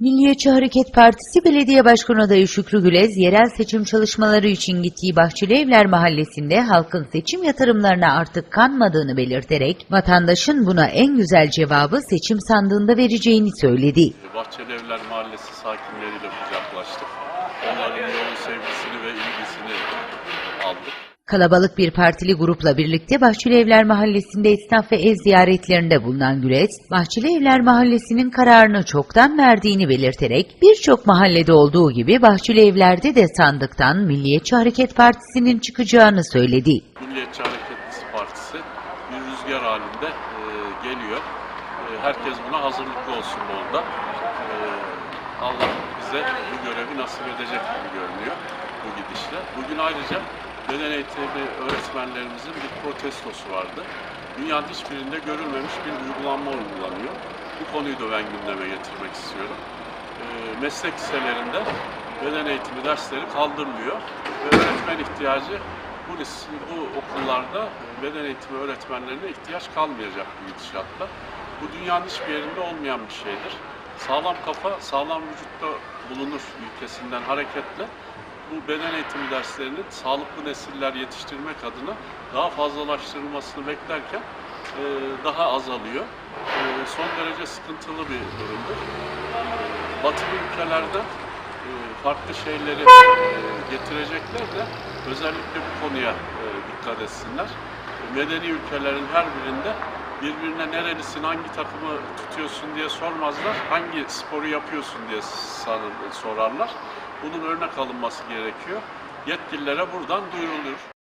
Milliyetçi Hareket Partisi Belediye Başkanı adayı Şükrü Gülez, yerel seçim çalışmaları için gittiği Bahçeli Evler Mahallesi'nde halkın seçim yatırımlarına artık kanmadığını belirterek, vatandaşın buna en güzel cevabı seçim sandığında vereceğini söyledi. Bahçeli Evler Mahallesi sakinleriyle kucaklaştık. Onların yoğun sevgisini ve ilgisini. Kalabalık bir partili grupla birlikte Bahçeli Evler Mahallesi'nde esnaf ve ev ziyaretlerinde bulunan Gülez, Bahçeli Evler Mahallesi'nin kararını çoktan verdiğini belirterek, birçok mahallede olduğu gibi Bahçeli Evler'de de sandıktan Milliyetçi Hareket Partisi'nin çıkacağını söyledi. Milliyetçi Hareket Partisi bir rüzgar halinde e, geliyor. E, herkes buna hazırlıklı olsun arada. E, Allah bize bu görevi nasip edecek gibi görünüyor bu gidişle. Bugün ayrıca beden eğitimi öğretmenlerimizin bir protestosu vardı. Dünyanın hiçbirinde görülmemiş bir uygulanma uygulanıyor. Bu konuyu da ben gündeme getirmek istiyorum. E, meslek liselerinde beden eğitimi dersleri kaldırılıyor ve öğretmen ihtiyacı bu, bu okullarda beden eğitimi öğretmenlerine ihtiyaç kalmayacak bu gidişatla. Bu dünyanın hiçbir yerinde olmayan bir şeydir. Sağlam kafa, sağlam vücutta bulunur ülkesinden hareketle bu beden eğitimi derslerinin sağlıklı nesiller yetiştirmek adına daha fazlalaştırılmasını beklerken e, daha azalıyor. E, son derece sıkıntılı bir durumdur. Batılı ülkelerden e, farklı şeyleri e, getirecekler de özellikle bu konuya e, dikkat etsinler. Medeni ülkelerin her birinde birbirine nerelisin, hangi takımı tutuyorsun diye sormazlar, hangi sporu yapıyorsun diye sorarlar. Bunun örnek alınması gerekiyor. Yetkililere buradan duyuruluyor.